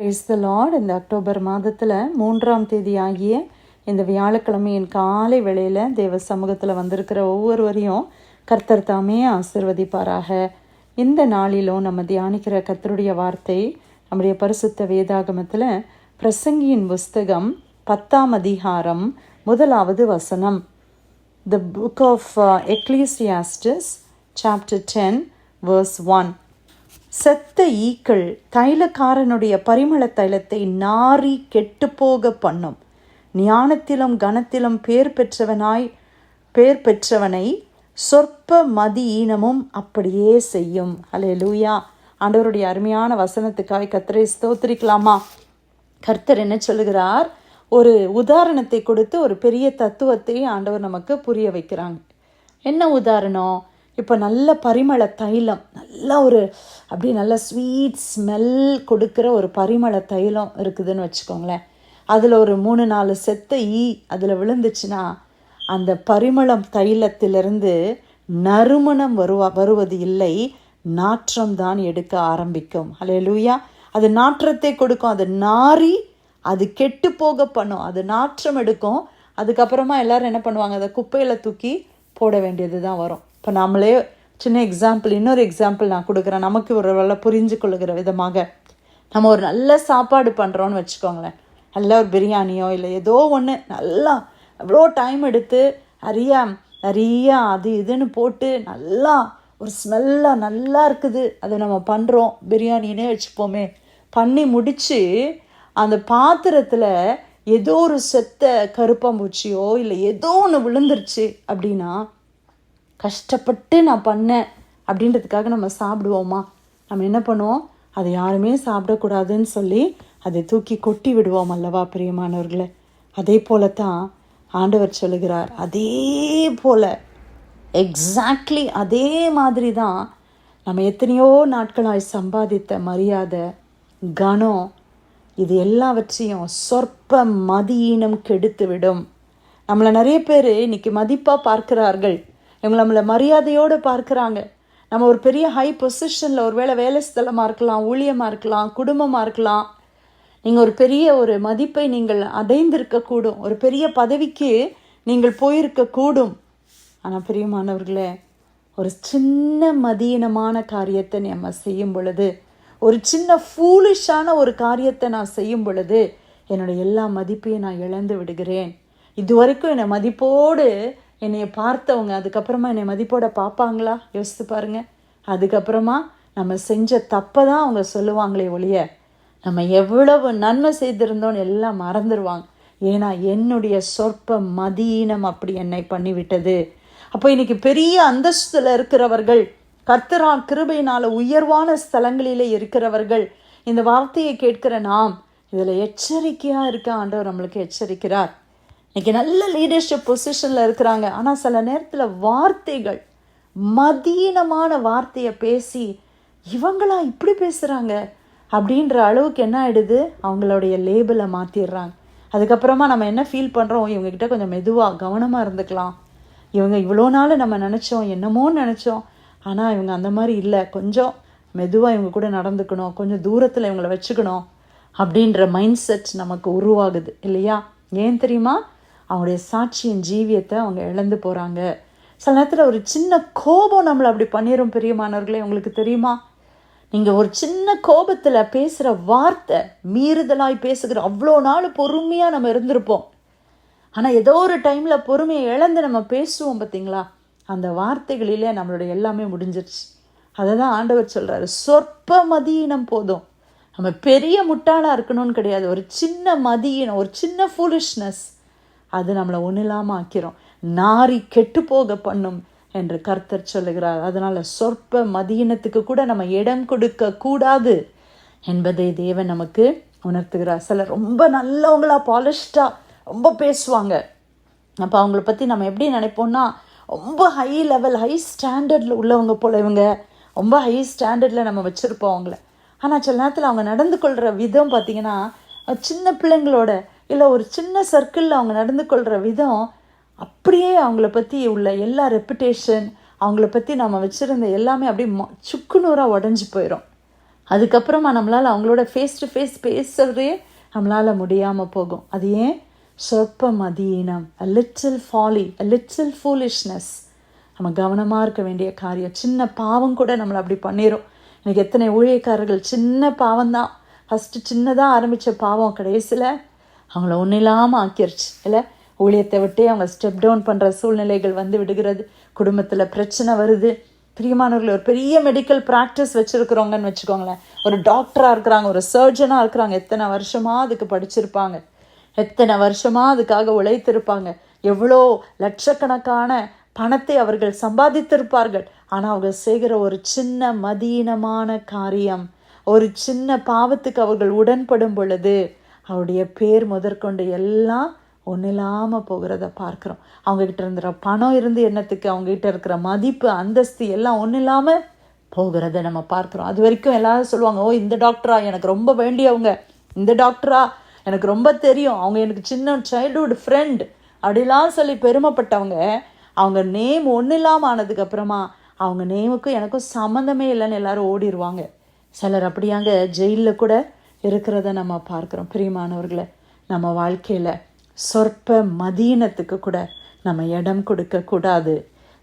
Price the Lord இந்த October மாதத்தில் மூன்றாம் தேதி ஆகிய இந்த வியாழக்கிழமையின் காலை வேளையில் தேவ சமூகத்தில் வந்திருக்கிற ஒவ்வொருவரையும் கர்த்தர் தாமே ஆசிர்வதிப்பாராக. இந்த நாளிலும் நம்ம தியானிக்கிற கர்த்தருடைய வார்த்தை நம்முடைய பரிசுத்த வேதாகமத்தில் பிரசங்கியின் புஸ்தகம் பத்தாம் அதிகாரம் முதலாவது வசனம். The book of Ecclesiastes chapter ten verse one செத்த ஈக்கள் தைலக்காரனுடைய பரிமள தைலத்தை நாரி கெட்டுப்போக பண்ணும். ஞானத்திலும் கனத்திலும் பேர் பெற்றவனாய் பேர் பெற்றவனை சொற்ப மதியீனமும் அப்படியே செய்யும். ஹலே லூயா ஆண்டவருடைய அருமையான வசனத்துக்காய் கத்தரை ஸ்தோத்திரிக்கலாமா? கர்த்தர் என்ன சொல்லுகிறார்? ஒரு உதாரணத்தை கொடுத்து ஒரு பெரிய தத்துவத்தை ஆண்டவர் நமக்கு புரிய வைக்கிறாங்க. என்ன உதாரணம்? இப்போ நல்ல பரிமள தைலம் நல்ல ஒரு அப்படி நல்ல ஸ்வீட் ஸ்மெல் கொடுக்குற ஒரு பரிமள தைலம் இருக்குதுன்னு வச்சுக்கோங்களேன். அதில் ஒரு மூணு நாலு செத்த ஈ அதில் விழுந்துச்சுன்னா அந்த பரிமளம் தைலத்திலிருந்து நறுமணம் வருவா வருவது இல்லை நாற்றம் தான் எடுக்க ஆரம்பிக்கும். ஹலே லூயா அது நாற்றத்தை கொடுக்கும் அது நாரி அது கெட்டு போக பண்ணும். அது நாற்றம் எடுக்கும். அதுக்கப்புறமா எல்லோரும் என்ன பண்ணுவாங்க? அதை குப்பையில் தூக்கி போட வேண்டியது தான் வரும். இப்போ நம்மளே சின்ன எக்ஸாம்பிள் இன்னொரு எக்ஸாம்பிள் நான் கொடுக்குறேன். நமக்கு ஒரு வேலை புரிஞ்சு கொள்ளுகிற விதமாக. நம்ம ஒரு நல்ல சாப்பாடு பண்ணுறோன்னு வச்சுக்கோங்களேன். நல்ல ஒரு பிரியாணியோ இல்லை ஏதோ ஒன்று நல்லா அவ்வளோ டைம் எடுத்து அறியா நிறையா அது இதுன்னு போட்டு நல்லா ஒரு ஸ்மெல்லாக நல்லா இருக்குது. அதை நம்ம பண்ணுறோம் பிரியாணினே வச்சுப்போமே. பண்ணி முடித்து அந்த பாத்திரத்தில் ஏதோ ஒரு செத்த கருப்பாம்பூச்சியோ இல்லை ஏதோ ஒன்று விழுந்துருச்சு அப்படின்னா கஷ்டப்பட்டு நான் பண்ணேன் அப்படின்றதுக்காக நம்ம சாப்பிடுவோமா? நம்ம என்ன பண்ணுவோம்? அதை யாருமே சாப்பிடக்கூடாதுன்னு சொல்லி அதை தூக்கி கொட்டி விடுவோம் அல்லவா பிரியமானவர்களே? அதே போல தான் ஆண்டவர் சொல்லுகிறார். அதே போல எக்ஸாக்ட்லி அதே மாதிரி தான் நம்ம எத்தனையோ நாட்களாய் சம்பாதித்த மரியாதை கனம் இது எல்லாவற்றையும் சொற்ப மதியீனம் கெடுத்து விடும் நம்மளை நிறைய பேர் இன்னைக்கு மதிப்பாக பார்க்கிறார்கள். இவங்க நம்மளை மரியாதையோடு பார்க்குறாங்க. நம்ம ஒரு பெரிய ஹை பொசிஷனில் ஒரு வேளை வேலை ஸ்தலமாக இருக்கலாம் ஊழியமாக இருக்கலாம் குடும்பமாக இருக்கலாம். நீங்கள் ஒரு பெரிய ஒரு மதிப்பை நீங்கள் அடைந்திருக்கக்கூடும். ஒரு பெரிய பதவிக்கு நீங்கள் போயிருக்கக்கூடும். ஆனால் பிரியமானவர்களே ஒரு சின்ன மதியீனமான காரியத்தை நம்ம செய்யும் பொழுது ஒரு சின்ன ஃபூலிஷான ஒரு காரியத்தை நான் செய்யும் பொழுது என்னுடைய எல்லா மதிப்பையும் நான் இழந்து விடுகிறேன். இது வரைக்கும் என்னை மதிப்போடு என்னைய பார்த்தவங்க அதுக்கப்புறமா என்னை மதிப்போட பார்ப்பாங்களா? யோசித்து பாருங்க. அதுக்கப்புறமா நம்ம செஞ்ச தப்பை தான் அவங்க சொல்லுவாங்களே ஒழிய நம்ம எவ்வளவு நன்மை செய்திருந்தோன்னு எல்லாம் மறந்துடுவாங்க ஏன்னா என்னுடைய சொற்ப மதியினம் அப்படி என்னை பண்ணிவிட்டது. அப்போ இன்னைக்கு பெரிய அந்தஸ்தில் இருக்கிறவர்கள் கர்த்தரா கிருபையினால் உயர்வான ஸ்தலங்களிலே இருக்கிறவர்கள் இந்த வார்த்தையை கேட்கிற நாம் இதில் எச்சரிக்கையாக இருக்க ஆண்டவர் நம்மளுக்கு எச்சரிக்கிறார். இன்னைக்கு நல்ல லீடர்ஷிப் பொசிஷனில் இருக்கிறாங்க. ஆனால் சில நேரத்தில் வார்த்தைகள் மதீனமான வார்த்தையை பேசி இவங்களா இப்படி பேசுகிறாங்க அப்படின்ற அளவுக்கு என்ன ஆகிடுது அவங்களுடைய லேபிளை மாற்றிடுறாங்க அதுக்கப்புறமா நம்ம என்ன ஃபீல் பண்ணுறோம் இவங்கக்கிட்ட கொஞ்சம் மெதுவாக கவனமாக இருந்துக்கலாம். இவங்க இவ்வளோ நாள் நம்ம நினச்சோம் என்னமோ நினச்சோம். ஆனால் இவங்க அந்த மாதிரி இல்லை. கொஞ்சம் மெதுவாக இவங்க கூட நடந்துக்கணும். கொஞ்சம் தூரத்தில் இவங்களை வச்சுக்கணும். அப்படின்ற மைண்ட் செட் நமக்கு உருவாகுது. இல்லையா? ஏன் தெரியுமா? அவங்களுடைய சாட்சியின் ஜீவியத்தை அவங்க இழந்து போகிறாங்க சில நேரத்தில் ஒரு சின்ன கோபம் நம்மளை அப்படி பண்ணிடும் பெரியமானவர்களே உங்களுக்கு தெரியுமா? நீங்கள் ஒரு சின்ன கோபத்தில் பேசுகிற வார்த்தை மீறுதலாய் பேசுகிற அவ்வளோ நாள் பொறுமையாக நம்ம இருந்திருப்போம். ஆனால் ஏதோ ஒரு டைமில் பொறுமையை இழந்து நம்ம பேசுவோம் பார்த்தீங்களா அந்த வார்த்தைகளிலே நம்மளுடைய எல்லாமே முடிஞ்சிருச்சு. அதை தான் ஆண்டவர் சொல்கிறாரு சொற்ப மதியினம் போதும். நம்ம பெரிய முட்டாளாக இருக்கணும்னு கிடையாது. ஒரு சின்ன மதியினம் ஒரு சின்ன ஃபூலிஷ்னஸ் அது நம்மளை ஒன்றில்லாமல் ஆக்கிறோம் நாரி கெட்டு போக பண்ணும் என்று கர்த்தர் சொல்லுகிறார். அதனால் சொற்ப மதியினத்துக்கு கூட நம்ம இடம் கொடுக்க கூடாது என்பதை தேவன் நமக்கு உணர்த்துகிறார். சிலர் ரொம்ப நல்லவங்களா பாலிஷ்டாக ரொம்ப பேசுவாங்க. அப்போ அவங்கள பற்றி நம்ம எப்படி நினைப்போம்னா ரொம்ப ஹை லெவல் ஹை ஸ்டாண்டர்டில் உள்ளவங்க போல இவங்க. ரொம்ப ஹை ஸ்டாண்டர்டில் நம்ம வச்சுருப்போம் அவங்கள. ஆனால் சில நேரத்தில் அவங்க நடந்து கொள்கிற விதம் பார்த்திங்கன்னா சின்ன பிள்ளைங்களோட இல்லை ஒரு சின்ன சர்க்கிளில் அவங்க நடந்து கொள்கிற விதம் அப்படியே அவங்கள பற்றி உள்ள எல்லா ரெப்புடேஷன் அவங்கள பற்றி நம்ம வச்சுருந்த எல்லாமே அப்படியே சுக்குநூறாக உடஞ்சி போயிடும் அதுக்கப்புறமா நம்மளால் அவங்களோட ஃபேஸ் டு ஃபேஸ் பேசுறதே நம்மளால் முடியாமல் போகும். அது ஏன்? சொற்ப மதியினம் a little folly a little foolishness நம்ம கவனமாக இருக்க வேண்டிய காரியம். சின்ன பாவம் கூட நம்மளை அப்படி பண்ணிடும் எனக்கு எத்தனை ஊழியக்காரர்கள் சின்ன பாவம் தான் ஃபஸ்ட்டு சின்னதாக ஆரம்பித்த பாவம் கடைசியில் அவங்கள ஒன்றும் இல்லாமல் ஆக்கிருச்சு. இல்லை ஊழியத்தை விட்டே அவங்க ஸ்டெப் டவுன் பண்ணுற சூழ்நிலைகள் வந்து விடுகிறது. குடும்பத்தில் பிரச்சனை வருது. பிரியமானவர்கள் ஒரு பெரிய மெடிக்கல் ப்ராக்டிஸ் வச்சுருக்குறவங்கன்னு வச்சுக்கோங்களேன். ஒரு டாக்டராக இருக்கிறாங்க ஒரு சர்ஜனாக இருக்கிறாங்க எத்தனை வருஷமாக அதுக்கு படிச்சிருப்பாங்க. எத்தனை வருஷமாக அதுக்காக உழைத்திருப்பாங்க. எவ்வளோ லட்சக்கணக்கான பணத்தை அவர்கள் சம்பாதித்திருப்பார்கள். ஆனால் அவங்க செய்கிற ஒரு சின்ன மதீனமான காரியம் ஒரு சின்ன பாவத்துக்கு அவர்கள் உடன்படும் பொழுது அவருடைய பேர் முதற்கொண்டு எல்லாம் ஒன்றும் இல்லாமல் போகிறத பார்க்குறோம். அவங்கக்கிட்ட இருக்கிற பணம் இருந்து என்னத்துக்கு அவங்ககிட்ட இருக்கிற மதிப்பு அந்தஸ்து எல்லாம் ஒன்றும் இல்லாமல் போகிறத நம்ம பார்க்குறோம். அது வரைக்கும் எல்லாரும் சொல்லுவாங்க ஓ இந்த டாக்டரா எனக்கு ரொம்ப வேண்டியவங்க. இந்த டாக்டரா எனக்கு ரொம்ப தெரியும். அவங்க எனக்கு சின்ன சைல்டுஹுட் ஃப்ரெண்ட் அப்படிலாம் சொல்லி பெருமைப்பட்டவங்க அவங்க நேம் ஒன்றும் இல்லாமல் ஆனதுக்கப்புறமா அவங்க நேமுக்கும் எனக்கும் சம்மந்தமே இல்லைன்னு எல்லாரும் ஓடிடுவாங்க சிலர் அப்படியாங்க ஜெயிலில் கூட இருக்கிறத நம்ம பார்க்குறோம். பிரியமானவர்களை நம்ம வாழ்க்கையில் சொற்ப மதீனத்துக்கு கூட நம்ம இடம் கொடுக்கக்கூடாது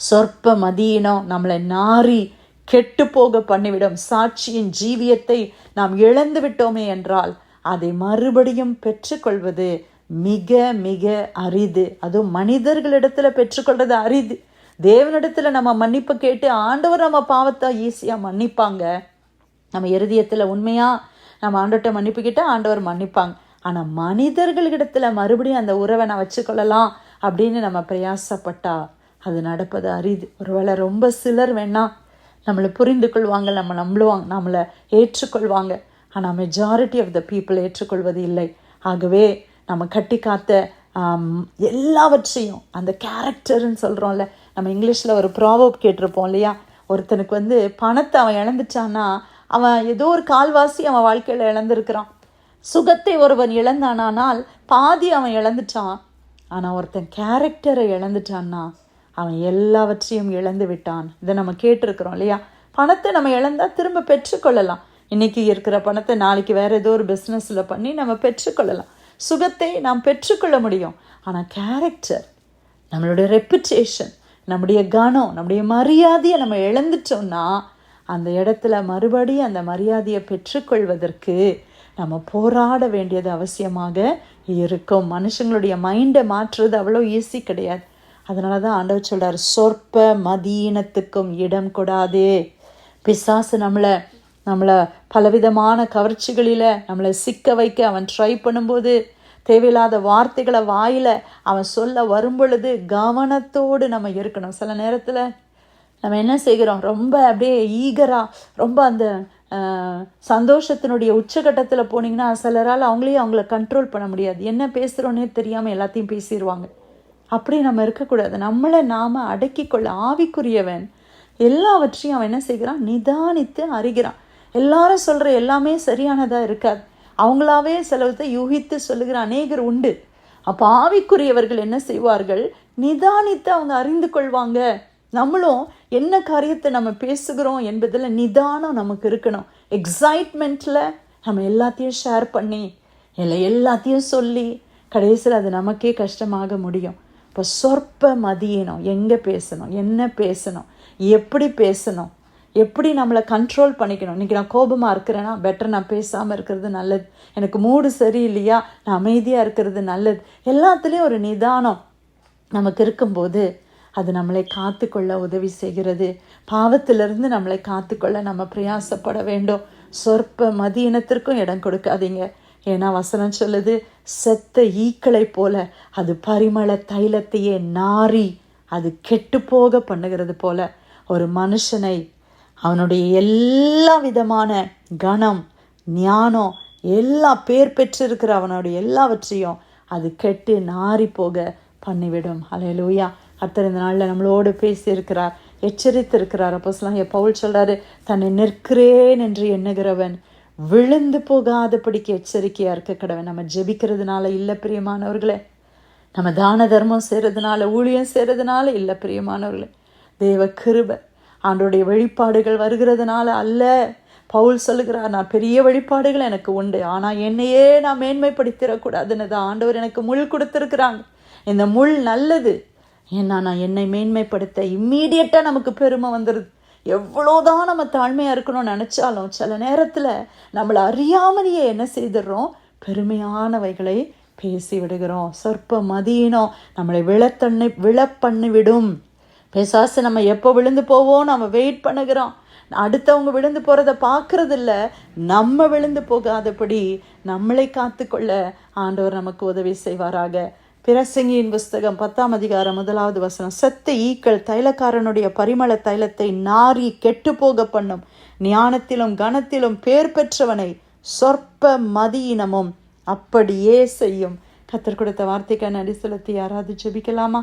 சொற்ப மதீனம் நம்மளை நாரி கெட்டு போக பண்ணிவிடும். சாட்சியின் ஜீவியத்தை நாம் இழந்து விட்டோமே என்றால் அதை மறுபடியும் பெற்றுக்கொள்வது மிக மிக அரிது. அதுவும் மனிதர்களிடத்துல பெற்றுக்கொள்றது அரிது. தேவனிடத்துல நம்ம மன்னிப்பு கேட்டு ஆண்டவர் நம்ம பாவத்தை ஈஸியாக மன்னிப்பாங்க. நம்ம இருதயத்தில் உண்மையாக நம்ம ஆண்டோட்ட மன்னிப்புக்கிட்ட ஆண்டவர் மன்னிப்பாங்க. ஆனால் மனிதர்களிடத்தில் மறுபடியும் அந்த உறவை நான் வச்சுக்கொள்ளலாம் அப்படின்னு நம்ம பிரயாசப்பட்டா அது நடப்பது அரிது. ஒருவேளை ரொம்ப சிலர் வேணாம் நம்மளை புரிந்து கொள்வாங்க நம்ம நம்புவாங்க நம்மளை ஏற்றுக்கொள்வாங்க. ஆனால் மெஜாரிட்டி ஆஃப் த பீப்புள் ஏற்றுக்கொள்வது இல்லை. ஆகவே நம்ம கட்டி காத்த எல்லாவற்றையும் அந்த கேரக்டர்னு சொல்கிறோம்ல நம்ம இங்கிலீஷில் ஒரு ப்ராவப் கேட்டிருப்போம் இல்லையா? ஒருத்தனுக்கு வந்து பணத்தை அவன் இழந்துட்டான்னா அவன் ஏதோ ஒரு கால்வாசி அவன் வாழ்க்கையில் இழந்திருக்கிறான். சுகத்தை ஒருவன் இழந்தானானால் பாதி அவன் இழந்துட்டான். ஆனால் ஒருத்தன் கேரக்டரை இழந்துட்டான்னா அவன் எல்லாவற்றையும் இழந்து விட்டான். இதை நம்ம கேட்டிருக்கிறோம் இல்லையா? பணத்தை நம்ம இழந்தால் திரும்ப பெற்றுக்கொள்ளலாம். இன்னைக்கு இருக்கிற பணத்தை நாளைக்கு வேறு ஏதோ ஒரு பிஸ்னஸில் பண்ணி நம்ம பெற்றுக்கொள்ளலாம். சுகத்தை நாம் பெற்றுக்கொள்ள முடியும். ஆனால் கேரக்டர் நம்மளுடைய ரெப்புடேஷன் நம்முடைய கனம் நம்முடைய மரியாதையை நம்ம இழந்துட்டோம்னா அந்த இடத்துல மறுபடியும் அந்த மரியாதையை பெற்றுக்கொள்வதற்கு நம்ம போராட வேண்டியது அவசியமாக இருக்கும். மனுஷங்களுடைய மைண்டை மாற்றுறது அவ்வளோ ஈஸி கிடையாது. அதனால தான் ஆண்டவர் சொல்கிறார் சொற்ப மதீனத்துக்கும் இடம் கொடாதே. பிசாசு நம்மளை நம்மளை பலவிதமான கவர்ச்சிகளில் நம்மளை சிக்க வைக்க அவன் ட்ரை பண்ணும்போது தேவையில்லாத வார்த்தைகளை வாயில் அவன் சொல்ல வரும் பொழுது கவனத்தோடு நம்ம இருக்கணும். சில நேரத்தில் நம்ம என்ன செய்கிறோம்? ரொம்ப அப்படியே ஈகராக ரொம்ப அந்த சந்தோஷத்தினுடைய உச்சகட்டத்தில் போனீங்கன்னா சிலரால் அவங்களையும் அவங்கள கண்ட்ரோல் பண்ண முடியாது. என்ன பேசுகிறோன்னே தெரியாமல் எல்லாத்தையும் பேசிடுவாங்க அப்படி நம்ம இருக்கக்கூடாது. நம்மளை நாம் அடக்கி கொள்ள ஆவிக்குரியவன். எல்லாவற்றையும் அவன் என்ன செய்கிறான்? நிதானித்து அறிகிறான். எல்லாரும் சொல்கிற எல்லாமே சரியானதாக இருக்காது. அவங்களாவே செலவத்தை யூகித்து சொல்லுகிற அநேகர் உண்டு. அப்போ ஆவிக்குரியவர்கள் என்ன செய்வார்கள்? நிதானித்து அவங்க அறிந்து கொள்வாங்க. நம்மளும் என்ன காரியத்தை நம்ம பேசுகிறோம் என்பதில் நிதானம் நமக்கு இருக்கணும். எக்ஸைட்மெண்ட்டில் நம்ம எல்லாத்தையும் ஷேர் பண்ணி இல்லை எல்லாத்தையும் சொல்லி கடைசியில் அது நமக்கே கஷ்டமாக முடியும். இப்போ சொற்ப மதியணும். எங்கே பேசணும்? என்ன பேசணும்? எப்படி பேசணும்? எப்படி நம்மளை கண்ட்ரோல் பண்ணிக்கணும்? இன்றைக்கி நான் கோபமாக இருக்கிறேன்னா பெட்டர் நான் பேசாமல் இருக்கிறது நல்லது. எனக்கு மூடு சரியில்லையா? நான் அமைதியாக இருக்கிறது நல்லது. எல்லாத்துலேயும் ஒரு நிதானம் நமக்கு இருக்கும்போது அது நம்மளை காத்துக்கொள்ள உதவி செய்கிறது. பாவத்திலிருந்து நம்மளை காத்துக்கொள்ள நம்ம பிரயாசப்பட வேண்டும். சொற்ப மதியினத்திற்கும் இடம் கொடுக்காதீங்க. ஏன்னா வசனம் சொல்லுது செத்த ஈக்களை போல அது பரிமள தைலத்தையே நாரி அது கெட்டு போக பண்ணுகிறது போல. ஒரு மனுஷனை அவனுடைய எல்லா விதமான கணம் ஞானம் எல்லா பேர் பெற்றிருக்கிற அவனுடைய எல்லாவற்றையும் அது கெட்டு நாரி போக பண்ணிவிடும். அலையலூயா அத்தனை இந்த நாளில் நம்மளோடு பேசியிருக்கிறார் எச்சரித்திருக்கிறார். அப்போ சொல்லாம் பவுல் சொல்கிறாரு தன்னை நிற்கிறேன் என்று எண்ணுகிறவன் விழுந்து போகாதபடிக்கு எச்சரிக்கையாக இருக்க கடவன் நம்ம ஜெபிக்கிறதுனால இல்லை பிரியமானவர்களே. நம்ம தான தர்மம் செய்கிறதுனால ஊழியம் செய்கிறதுனால இல்லை பிரியமானவர்களே. தேவ கிருப ஆண்டோடைய வெளிப்பாடுகள் வருகிறதுனால அல்ல. பவுல் சொல்லுகிறார் நான் பெரிய வெளிப்பாடுகள் எனக்கு உண்டு. ஆனால் என்னையே நான் மேன்மைப்படுத்திடக்கூடாதுன்னு தான் ஆண்டவர் எனக்கு முள் கொடுத்துருக்குறாங்க. இந்த முள் நல்லது. ஏன்னா நான் என்னை மேன்மைப்படுத்த இம்மீடியட்டாக நமக்கு பெருமை வந்துடுது எவ்வளோதான் நம்ம தாழ்மையாக இருக்கணும்னு நினச்சாலும் சில நேரத்தில் நம்மளை அறியாமலேயே என்ன செய்துடுறோம்? பெருமையானவைகளை பேசி விடுகிறோம். சொற்ப மதியினம். நம்மளை விழத்தண்ணி விழப்பண்ணி விடும் பேசாசு நம்ம எப்போ விழுந்து போவோம் நம்ம வெயிட் பண்ணுகிறோம் அடுத்தவங்க விழுந்து போகிறத பார்க்குறதில்ல. நம்ம விழுந்து போகாதபடி நம்மளை காத்துக்கொள்ள ஆண்டவர் நமக்கு உதவி செய்வாராக. பிரசங்கியின் புஸ்தகம் பத்தாம் அதிகாரம் முதலாவது வசனம். செத்த ஈக்கள் தைலக்காரனுடைய பரிமள தைலத்தை நாரி கெட்டு போக பண்ணும். ஞானத்திலும் கனத்திலும் பேர் பெற்றவனை சொற்ப மதியினமும் அப்படியே செய்யும். கத்தர் கொடுத்த வார்த்தைக்கான அடி செலுத்தி யாராவது ஜெபிக்கலாமா?